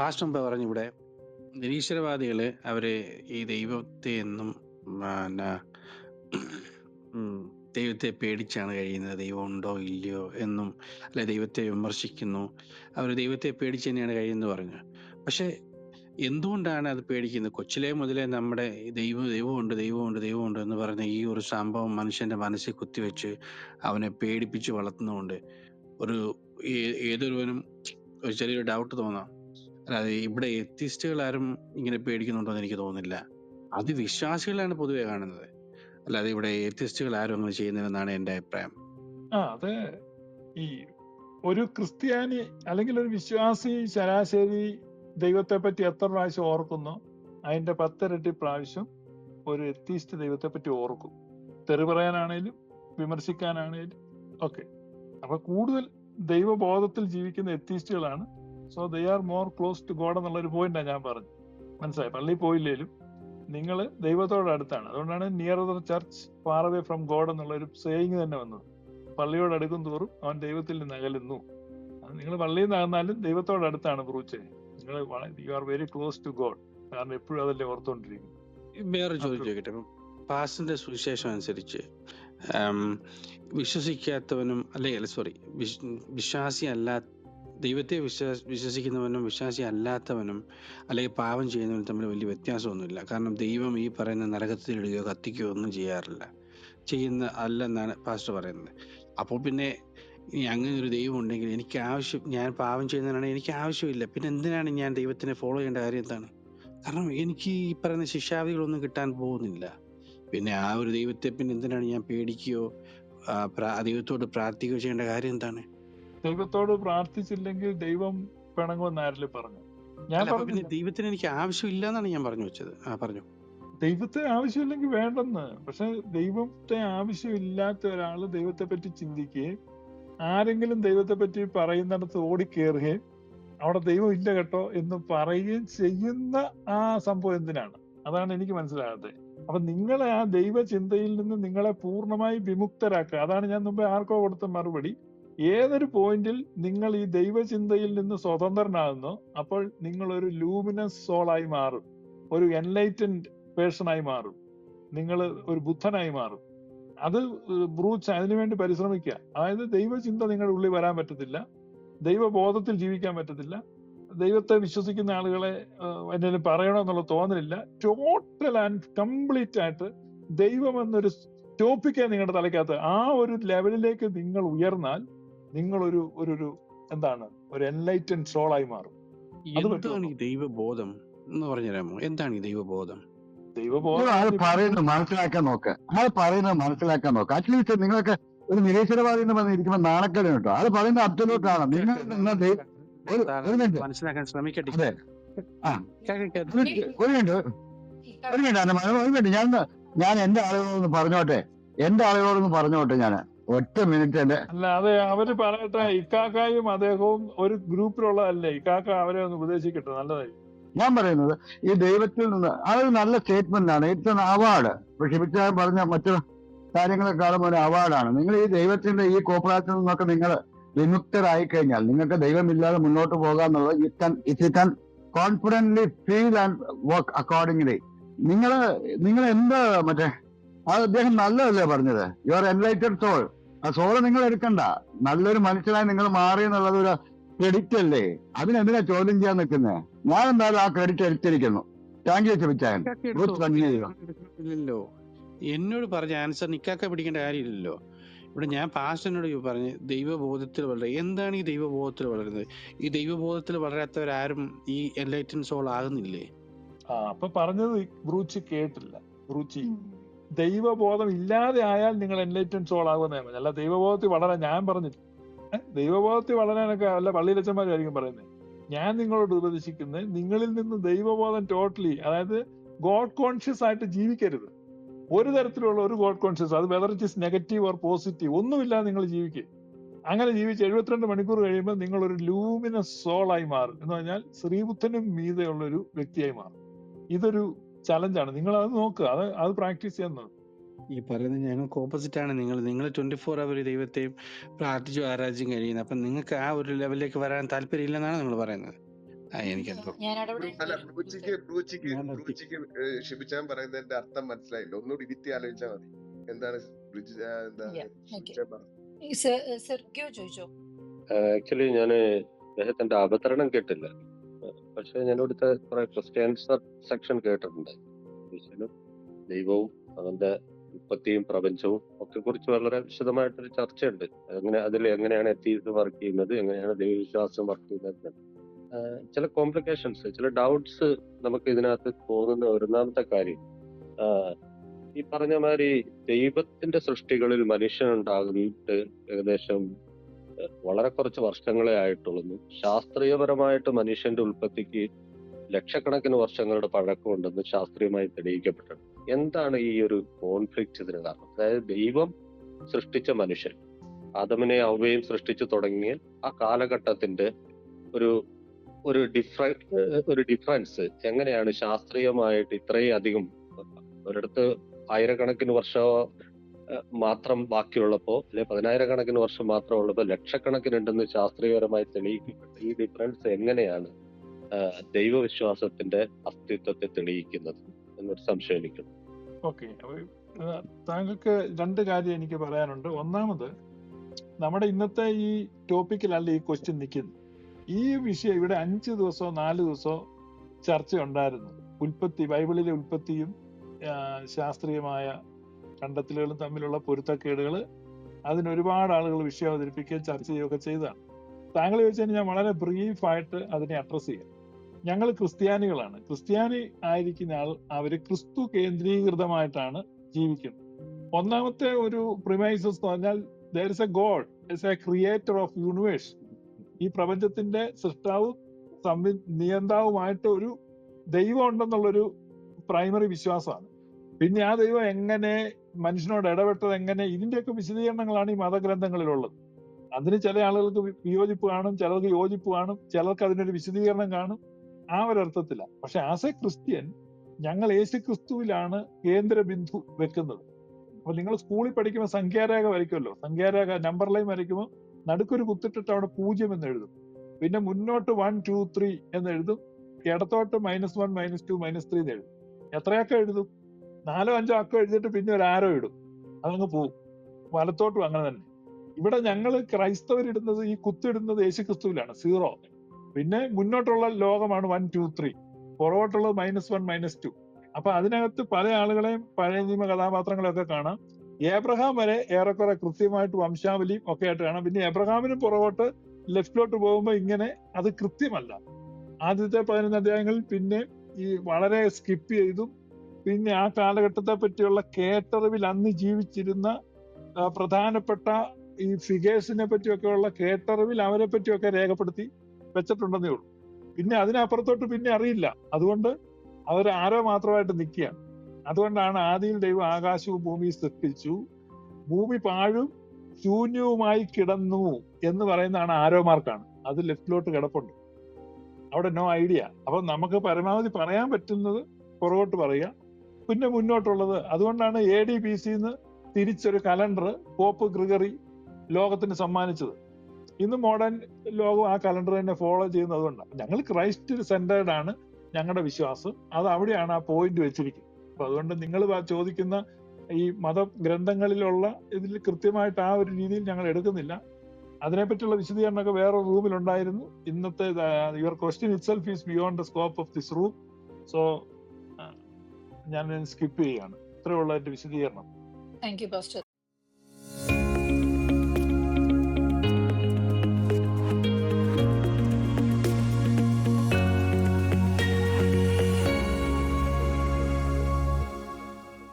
Pastor പറഞ്ഞിവിടെ നിരീശ്വരവാദികൾ അവർ ഈ ദൈവത്തെ എന്നും പിന്നെ ദൈവത്തെ പേടിച്ചാണ് കഴിയുന്നത്. ദൈവം ഉണ്ടോ ഇല്ലയോ എന്നും അല്ലെ ദൈവത്തെ വിമർശിക്കുന്നു. അവർ ദൈവത്തെ പേടിച്ച് തന്നെയാണ് കഴിയുന്നത് പറഞ്ഞു. പക്ഷേ എന്തുകൊണ്ടാണ് അത് പേടിക്കുന്നത്? കൊച്ചിലെ മുതലേ നമ്മുടെ ദൈവം ദൈവമുണ്ട് ദൈവമുണ്ട് ദൈവമുണ്ട് എന്ന് പറഞ്ഞ ഈ ഒരു സംഭവം മനുഷ്യന്റെ മനസ്സിൽ കുത്തിവെച്ച് അവനെ പേടിപ്പിച്ച് വളർത്തുന്നതുകൊണ്ട് ഒരു ഏതൊരുവനും ഒരു ചെറിയൊരു ഡൗട്ട് തോന്നാം. ഇവിടെ എത്തിസ്റ്റുകൾ ആരും ഇങ്ങനെ പേടിക്കുന്നുണ്ടോ എന്ന് എനിക്ക് തോന്നുന്നില്ല. അത് വിശ്വാസികളാണ് പൊതുവെ കാണുന്നത്. അല്ലാതെ ഇവിടെ എത്തിസ്റ്റുകൾ ആരും അങ്ങനെ ചെയ്യുന്നില്ലെന്നാണ് എന്റെ അഭിപ്രായം. ആ അത് ഈ ഒരു ക്രിസ്ത്യാനി അല്ലെങ്കിൽ ഒരു വിശ്വാസി ശരാശരി ദൈവത്തെ പറ്റി എത്ര പ്രാവശ്യം ഓർക്കുന്നു? അതിന്റെ പത്തിരട്ടി പ്രാവശ്യം ഒരു എത്തിസ്റ്റ് ദൈവത്തെ പറ്റി ഓർക്കും. തെറി പറയാനാണേലും വിമർശിക്കാനാണേലും ഒക്കെ. അപ്പൊ കൂടുതൽ ദൈവബോധത്തിൽ ജീവിക്കുന്ന എത്തീസ്റ്റുകളാണ് so they are more close to God എന്നുള്ള ഒരു പോയിന്റാണ് ഞാൻ പറഞ്ഞു മനസ്സിലായി? പള്ളി പോയില്ലേലും നിങ്ങൾ ദൈവത്തോട് അടുത്താണ്. അതുകൊണ്ടാണ് near the church far away from God എന്നുള്ള ഒരു സേയിങ് തന്നെ വന്നത്. പള്ളിയോട് അടുക്കും തോറും അവൻ ദൈവത്തിൽ നിന്ന് അകലുന്നു. നിങ്ങൾ പള്ളിയിൽ നിന്ന് അകന്നാലും ദൈവത്തോട് അടുത്താണ് ബ്രൂച്ചെ നിങ്ങൾ you are very close to God കാരണം എപ്പോഴും അതല്ലേ ഓർത്തോണ്ടിരിക്കുന്നു വേറെ ചോദിച്ചോക്കട്ടെ. പാസ്റ്റിന്റെ സുവിശേഷം അനുസരിച്ച് വിശ്വസിക്കാത്തവനും അല്ലെങ്കിൽ സോറി വിശ്വാസി അല്ലാ ദൈവത്തെ വിശ്വാസ വിശ്വസിക്കുന്നവനും വിശ്വാസി അല്ലാത്തവനും അല്ലെങ്കിൽ പാപം ചെയ്യുന്നവനും തമ്മിൽ വലിയ വ്യത്യാസമൊന്നുമില്ല. കാരണം ദൈവം ഈ പറയുന്ന നരകത്തിലിടുകയോ കത്തിക്കുകയോ ഒന്നും ചെയ്യാറില്ല. ചെയ്യുന്ന അല്ലെന്നാണ് പാസ്റ്റർ പറയുന്നത്. അപ്പോൾ പിന്നെ ഇനി അങ്ങനെ ഒരു ദൈവം ഉണ്ടെങ്കിൽ എനിക്ക് ആവശ്യം ഞാൻ പാപം ചെയ്യുന്നതിനാണെങ്കിൽ എനിക്ക് ആവശ്യമില്ല. പിന്നെ എന്തിനാണ് ഞാൻ ദൈവത്തിനെ ഫോളോ ചെയ്യേണ്ട കാര്യം എന്താണ്? കാരണം എനിക്ക് ഈ പറയുന്ന ശിക്ഷാവിധികളൊന്നും കിട്ടാൻ പോകുന്നില്ല. പിന്നെ ആ ഒരു ദൈവത്തെ പിന്നെ എന്തിനാണ് ഞാൻ പേടിക്കുകയോ ദൈവത്തോട് പ്രാർത്ഥിക്കുകയോ ചെയ്യേണ്ട കാര്യം എന്താണ്? ദൈവത്തോട് പ്രാർത്ഥിച്ചില്ലെങ്കിൽ ദൈവം പിണങ്ങുമെന്ന് ആരിലും പറഞ്ഞു? ഞാൻ പറഞ്ഞു പിന്നെ ദൈവത്തിന് എനിക്ക് ആവശ്യമില്ല എന്നാണ് ഞാൻ പറഞ്ഞു വെച്ചത്. ആ പറഞ്ഞു. ദൈവത്തെ ആവശ്യമില്ലെങ്കിൽ വേണ്ടെന്ന്. പക്ഷെ ദൈവത്തെ ആവശ്യമില്ലാത്ത ഒരാൾ ദൈവത്തെ പറ്റി ചിന്തിക്കുകയും ആരെങ്കിലും ദൈവത്തെ പറ്റി പറയുന്നിടത്ത് ഓടിക്കേറുകയും അവിടെ ദൈവം ഇല്ല കേട്ടോ എന്ന് പറയുകയും ചെയ്യുന്ന ആ സംഭവം എന്തിനാണ്? അതാണ് എനിക്ക് മനസ്സിലാകാത്തത്. അപ്പൊ നിങ്ങളെ ആ ദൈവ ചിന്തയിൽ നിന്ന് നിങ്ങളെ പൂർണമായി വിമുക്തരാക്കുക. അതാണ് ഞാൻ മുമ്പേ ആർക്കോ കൊടുത്ത മറുപടി. ഏതൊരു പോയിന്റിൽ നിങ്ങൾ ഈ ദൈവചിന്തയിൽ നിന്ന് സ്വതന്ത്രനാകുന്നോ അപ്പോൾ നിങ്ങൾ ഒരു ലൂമിനസ് സോളായി മാറും. ഒരു എൻലൈറ്റൻഡ് പേഴ്സണായി മാറും. നിങ്ങൾ ഒരു ബുദ്ധനായി മാറും. അത് ബ്രൂച്ച് അതിനുവേണ്ടി പരിശ്രമിക്കുക. അതായത് ദൈവചിന്ത നിങ്ങളുടെ ഉള്ളിൽ വരാൻ പറ്റത്തില്ല. ദൈവബോധത്തിൽ ജീവിക്കാൻ പറ്റത്തില്ല. ദൈവത്തെ വിശ്വസിക്കുന്ന ആളുകളെ എന്തെങ്കിലും പറയണമെന്നുള്ള തോന്നലില്ല. ടോട്ടൽ ആൻഡ് കംപ്ലീറ്റ് ആയിട്ട് ദൈവം എന്നൊരു ടോപ്പിക്കേ നിങ്ങളുടെ തലയ്ക്കകത്ത് ആ ഒരു ലെവലിലേക്ക് നിങ്ങൾ ഉയർന്നാൽ നിങ്ങൾ ഒരു ഒരു എന്താണ് ഒരു എൻലൈറ്റൻ സോൾ ആയി മാറും. എന്താണ് ഈ ദൈവബോധം എന്ന് പറഞ്ഞുതരാമോ? എന്താണ് ഈ ദൈവബോധം? ദൈവബോധം പറയുന്നത് മനസ്സിലാക്കാൻ നോക്ക്. നമ്മൾ പറയുന്നത് മനസ്സിലാക്കാൻ നോക്ക്. അറ്റ്ലീസ്റ്റ് നിങ്ങൾക്ക് ഒരു നിരീശ്വരവാദി എന്ന് പറഞ്ഞിരിക്കുമ്പോൾ നാണക്കേട് കേട്ടോ. അത് പറയുന്നത് അബ്ദുലോട്ട് ആണ്. നിങ്ങൾ നിങ്ങൾ ദൈ- ഒരു- ഒരു മിനിറ്റ്. മനസ്സിലാക്കാൻ ശ്രമിക്കട്ടെ. ഒരു മിനിറ്റ്, ഒരു മിനിറ്റ്. ഒരു മിനിറ്റ്. ഞാൻ ഞാൻ എന്റെ ആളുകളോടൊന്ന് പറഞ്ഞോട്ടെ. എന്റെ ആളുകളോടൊന്ന് പറഞ്ഞോട്ടെ ഞാൻ ഒറ്റ മിനിറ്റ് അല്ലെ? അല്ല അതെ അവർ പറയട്ടെ ഇക്കാക്കായും അദ്ദേഹവും ഒരു ഗ്രൂപ്പിലുള്ളതല്ലേ? ഇക്കാക്ക അവരെ ഒന്ന് ഉപദേശിക്കട്ടെ നല്ലതായി. ഞാൻ പറയുന്നത് ഈ ദൈവത്തിൽ നിന്ന് അതൊരു നല്ല സ്റ്റേറ്റ്മെന്റ് ആണ്. ഇറ്റ്സ് എൻ അവാർഡ് ഷിബിച്ചാൻ പറഞ്ഞ മറ്റു കാര്യങ്ങളെക്കാളും ഒരു അവാർഡാണ് നിങ്ങൾ ഈ ദൈവത്തിന്റെ ഈ കോപ്പറേറ്റിൽ നിന്നൊക്കെ നിങ്ങൾ വിമുക്തരായി കഴിഞ്ഞാൽ നിങ്ങൾക്ക് ദൈവമില്ലാതെ മുന്നോട്ട് പോകാന്നുള്ളത് you can it you can confidently feel and work accordingly നിങ്ങൾ നിങ്ങൾ എന്താ മറ്റേ? അത് അദ്ദേഹം നല്ലതല്ലേ പറഞ്ഞത്? യു ആർ എൻലൈറ്റഡ് സോൾ ആ സോള നിങ്ങൾ എടുക്കണ്ട. നല്ലൊരു മനുഷ്യനായി നിങ്ങൾ മാറി എന്നുള്ളത് ഒരു ക്രെഡിറ്റ് അല്ലേ? അതിനെന്തിനാ ചോദ്യം ചെയ്യാൻ നിൽക്കുന്നത് ഞാൻ എന്തായാലും ആ ക്രെഡിറ്റ് എടുത്തിരിക്കുന്നു. താങ്ക് യു ചെയ്യുക ഇല്ലല്ലോ എന്നോട് പറഞ്ഞ ആൻസർ നിക്കാക്ക പിടിക്കേണ്ട കാര്യമില്ലല്ലോ. ഇവിടെ ഞാൻ പാസ്റ്റനോട് പറഞ്ഞ് ദൈവബോധത്തിൽ വളരുക എന്താണ് ഈ ദൈവബോധത്തിൽ വളരുന്നത്? ഈ ദൈവബോധത്തിൽ വളരാത്തവരാരും ഈ എൻലൈറ്റൻ സോൾ ആകുന്നില്ലേ? ആ അപ്പൊ പറഞ്ഞത് ബ്രൂച്ച് കേട്ടില്ല. ബ്രൂച്ചി. ദൈവബോധം ഇല്ലാതെ ആയാൽ നിങ്ങൾ എൻലൈറ്റൻ സോൾ പറഞ്ഞു. അല്ല ദൈവബോധത്തിൽ വളരാൻ ഞാൻ പറഞ്ഞില്ല? ദൈവബോധത്തിൽ വളരാനൊക്കെ അല്ല പള്ളിയിലച്ചന്മാരായിരിക്കും പറയുന്നത് ഞാൻ നിങ്ങളോട് ഉപദേശിക്കുന്നത് നിങ്ങളിൽ നിന്ന് ദൈവബോധം ടോട്ടലി അതായത് ഗോഡ് കോൺഷ്യസ് ആയിട്ട് ജീവിക്കരുത്. ഒരു തരത്തിലുള്ള ഒരു ഗോഡ് കോൺഷ്യസ് അത് whether it is negative or positive ഒന്നുമില്ലാതെ നിങ്ങൾ ജീവിക്കുക. അങ്ങനെ ജീവിച്ച് എഴുപത്തിരണ്ട് മണിക്കൂർ കഴിയുമ്പോൾ നിങ്ങൾ ഒരു ലൂമിനസ് സോളായി മാറും. എന്ന് പറഞ്ഞാൽ ശ്രീബുദ്ധനും മീതയുള്ള ഒരു വ്യക്തിയായി മാറും. ഇതൊരു ചലഞ്ചാണ്. നിങ്ങൾ അത് നോക്കുക അത് അത് പ്രാക്ടീസ് ചെയ്യാൻ നോക്കുക ഈ പറയുന്നത് ഞങ്ങൾക്ക് ഓപ്പോസിറ്റ് ആണ്. നിങ്ങൾ നിങ്ങൾ ട്വന്റി ഫോർ അവർ ദൈവത്തെയും പ്രാർത്ഥിച്ചു ആരാധിച്ചും കഴിയുന്നത്. അപ്പൊ നിങ്ങൾക്ക് ആ ഒരു ലെവലിലേക്ക് വരാൻ താല്പര്യമില്ലെന്നാണ് നിങ്ങൾ പറയുന്നത്. ഷിബിച്ചാൻ പറയുന്നതിന്റെ അർത്ഥം മനസ്സിലായില്ല. ഒന്നുകൂടി ഇരുത്തി ആലോചിച്ചാൽ മതി. എന്താണ് ആക്ച്വലി ഞാൻ അദ്ദേഹത്തിന്റെ അവതരണം കേട്ടില്ല. പക്ഷെ ഞാൻ ഇവിടുത്തെ കുറെ ക്രിസ്ത്യൻ സെക്ഷൻ കേട്ടിട്ടുണ്ട്. ഈശ്വരനും ദൈവവും അവന്റെ ഉൽപ്പത്തിയും പ്രപഞ്ചവും ഒക്കെ കുറിച്ച് വളരെ വിശദമായിട്ടൊരു ചർച്ചയുണ്ട്. അങ്ങനെ അതിൽ എങ്ങനെയാണ് എത്തീസ് വർക്ക് ചെയ്യുന്നത് എങ്ങനെയാണ് ദൈവവിശ്വാസം വർക്ക് ചെയ്യുന്നത്. ചില കോംപ്ലിക്കേഷൻസ് ചില ഡൗട്ട്സ് നമുക്ക് ഇതിനകത്ത് തോന്നുന്ന ഒന്നാമത്തെ കാര്യം. ഈ പറഞ്ഞ മാതിരി ദൈവത്തിന്റെ സൃഷ്ടികളിൽ മനുഷ്യനുണ്ടാകുന്നിട്ട് ഏകദേശം വളരെ കുറച്ച് വർഷങ്ങളെ ആയിട്ടുള്ളൂ. ശാസ്ത്രീയപരമായിട്ട് മനുഷ്യന്റെ ഉൽപ്പത്തിക്ക് ലക്ഷക്കണക്കിന് വർഷങ്ങളുടെ പഴക്കമുണ്ടെന്ന് ശാസ്ത്രീയമായി തെളിയിക്കപ്പെട്ടിട്ടുണ്ട്. എന്താണ് ഈ ഒരു കോൺഫ്ലിക്റ്റ് ഇതിന് കാരണം? അതായത് ദൈവം സൃഷ്ടിച്ച മനുഷ്യൻ ആദമിനെ അവയും സൃഷ്ടിച്ചു തുടങ്ങിയ ആ കാലഘട്ടത്തിന്റെ ഒരു ഒരു ഡിഫറ ഒരു ഡിഫറൻസ് എങ്ങനെയാണ് ശാസ്ത്രീയമായിട്ട് ഇത്രയും അധികം ഒരിടത്ത് ആയിരക്കണക്കിന് വർഷം മാത്രം ബാക്കിയുള്ളപ്പോ അല്ലെ പതിനായിരക്കണക്കിന് വർഷം മാത്രം ഉള്ളപ്പോ ലക്ഷക്കണക്കിനുണ്ടെന്ന് ശാസ്ത്രീയപരമായി തെളിയിക്കപ്പെട്ട ഈ ഡിഫറൻസ് എങ്ങനെയാണ് ദൈവവിശ്വാസത്തിന്റെ അസ്തിത്വത്തെ തെളിയിക്കുന്നത് എന്നൊരു സംശയം എനിക്കുണ്ട്. ഓക്കെ താങ്കൾക്ക് രണ്ട് കാര്യം എനിക്ക് പറയാനുണ്ട്. ഒന്നാമത് നമ്മുടെ ഇന്നത്തെ ഈ ടോപ്പിക്കിലല്ല ഈ ക്വസ്റ്റ്യൻ നിൽക്കുന്നത്. ഈ വിഷയം ഇവിടെ അഞ്ച് ദിവസോ നാല് ദിവസോ ചർച്ച ഉണ്ടായിരുന്നു ഉൽപ്പത്തി ബൈബിളിലെ ഉൽപ്പത്തിയും ശാസ്ത്രീയമായ കണ്ടെത്തലുകളും തമ്മിലുള്ള പൊരുത്തക്കേടുകൾ അതിന് ഒരുപാട് ആളുകൾ വിഷയം അവതരിപ്പിക്കുകയും ചർച്ച ചെയ്യുകയൊക്കെ ചെയ്തതാണ്. താങ്കൾ ചോദിച്ചാൽ ഞാൻ വളരെ ബ്രീഫായിട്ട് അതിനെ അഡ്രസ് ചെയ്യാം. ഞങ്ങൾ ക്രിസ്ത്യാനികളാണ്. ക്രിസ്ത്യാനി ആയിരിക്കുന്ന ആൾ അവർ ക്രിസ്തു കേന്ദ്രീകൃതമായിട്ടാണ് ജീവിക്കുന്നത്. ഒന്നാമത്തെ ഒരു പ്രിമൈസസ് എന്ന് പറഞ്ഞാൽ there is a God is a creator of universe ഈ പ്രപഞ്ചത്തിന്റെ സൃഷ്ടാവും സംവി നിയന്താവുമായിട്ട് ഒരു ദൈവം ഉണ്ടെന്നുള്ളൊരു പ്രൈമറി വിശ്വാസമാണ്. പിന്നെ ആ ദൈവം എങ്ങനെ മനുഷ്യനോട് ഇടപെട്ടത് എങ്ങനെ? ഇതിന്റെയൊക്കെ വിശദീകരണങ്ങളാണ് ഈ മതഗ്രന്ഥങ്ങളിലുള്ളത്. അതിന് ചില ആളുകൾക്ക് വിയോജിപ്പ് കാണും ചിലർക്ക് യോജിപ്പ് കാണും ചിലർക്ക് അതിനൊരു വിശദീകരണം കാണും. ആ ഒരർത്ഥത്തില. പക്ഷെ ആസ് എ ക്രിസ്ത്യൻ ഞങ്ങൾ യേശു ക്രിസ്തുവിലാണ് കേന്ദ്ര ബിന്ദു വെക്കുന്നത്. അപ്പൊ നിങ്ങൾ സ്കൂളിൽ പഠിക്കുമ്പോൾ സംഖ്യാരേഖ വരയ്ക്കുമല്ലോ. സംഖ്യാരേഖ നമ്പർ ലൈൻ വരയ്ക്കുമ്പോൾ നടുക്കൊരു കുത്തിട്ടിട്ട് അവിടെ പൂജ്യം എന്ന് എഴുതും. പിന്നെ മുന്നോട്ട് വൺ ടു ത്രീ എന്ന് എഴുതും. ഇടത്തോട്ട് minus one minus two minus three എന്ന് എഴുതും. എത്രയൊക്കെ എഴുതും? നാലോ അഞ്ചോ അക്കം എഴുതിയിട്ട് പിന്നെ ഒരു ആരോ ഇടും. അതങ്ങ് പോവും. വലത്തോട്ടും അങ്ങനെ തന്നെ. ഇവിടെ ഞങ്ങൾ ക്രൈസ്തവരിടുന്നത് ഈ കുത്തിടുന്നത് യേശു ക്രിസ്തുവിലാണ് സീറോ. പിന്നെ മുന്നോട്ടുള്ള ലോകമാണ് വൺ ടു ത്രീ പുറകോട്ടുള്ളത് മൈനസ് വൺ മൈനസ് ടു അപ്പൊ അതിനകത്ത് പല ആളുകളെയും പഴയ നിയമ കഥാപാത്രങ്ങളെയൊക്കെ കാണാം. ഏബ്രഹാം വരെ ഏറെക്കുറെ കൃത്യമായിട്ട് വംശാവലിയും ഒക്കെ ആയിട്ട് കാണാം. പിന്നെ എബ്രഹാമിനും പുറകോട്ട് ലെഫ്റ്റിലോട്ട് പോകുമ്പോൾ ഇങ്ങനെ അത് കൃത്യമല്ല. ആദ്യത്തെ പതിനൊന്ന് അധ്യായങ്ങളിൽ പിന്നെ ഈ വളരെ സ്കിപ്പ് ചെയ്തും പിന്നെ ആ കാലഘട്ടത്തെ പറ്റിയുള്ള കേട്ടറിവിൽ അന്ന് ജീവിച്ചിരുന്ന പ്രധാനപ്പെട്ട ഈ ഫിഗേഴ്സിനെ പറ്റിയൊക്കെയുള്ള കേട്ടറിവിൽ അവരെ പറ്റിയൊക്കെ രേഖപ്പെടുത്തി വെച്ചിട്ടുണ്ടെന്നേ ഉള്ളൂ. പിന്നെ അതിനപ്പുറത്തോട്ട് പിന്നെ അറിയില്ല. അതുകൊണ്ട് അവർ ആരോ മാത്രമായിട്ട് നിൽക്കുകയാണ്. അതുകൊണ്ടാണ് ആദിയിൽ ദൈവം ആകാശവും ഭൂമിയും സൃഷ്ടിച്ചു. ഭൂമി പാഴും ശൂന്യവുമായി കിടന്നു എന്ന് പറയുന്നതാണ് ആരോ മാർക്കാണ്. അത് ലെഫ്റ്റിലോട്ട് കിടപ്പുണ്ട്. അവിടെ നോ ഐഡിയ അപ്പൊ നമുക്ക് പരമാവധി പറയാൻ പറ്റുന്നത് പുറകോട്ട് പറയുക. പിന്നെ മുന്നോട്ടുള്ളത്. അതുകൊണ്ടാണ് എ ഡി ബി സിന്ന് തിരിച്ചൊരു കലണ്ടർ പോപ്പ് ഗ്രിഗറി ലോകത്തിന് സമ്മാനിച്ചത്. ഇന്ന് മോഡേൺ ലോകം ആ കലണ്ടർ തന്നെ ഫോളോ ചെയ്യുന്നത് അതുകൊണ്ടാണ് ഞങ്ങൾ ക്രൈസ്റ്റ് സെന്റേർഡ് ആണ് ഞങ്ങളുടെ വിശ്വാസം. അത് അവിടെയാണ് ആ പോയിന്റ് വെച്ചിരിക്കുന്നത്. അപ്പൊ അതുകൊണ്ട് നിങ്ങൾ ചോദിക്കുന്ന ഈ മത ഗ്രന്ഥങ്ങളിലുള്ള ഇതിൽ കൃത്യമായിട്ട് ആ ഒരു രീതിയിൽ ഞങ്ങൾ എടുക്കുന്നില്ല. അതിനെപ്പറ്റിയുള്ള വിശദീകരണമൊക്കെ വേറെ റൂമിലുണ്ടായിരുന്നു ഇന്നത്തെ your question itself is beyond the scope of this room so ഞാൻ സ്കിപ്പ് ചെയ്യാണ്. ഇത്രയുള്ള എന്റെ വിശദീകരണം. Thank you pastor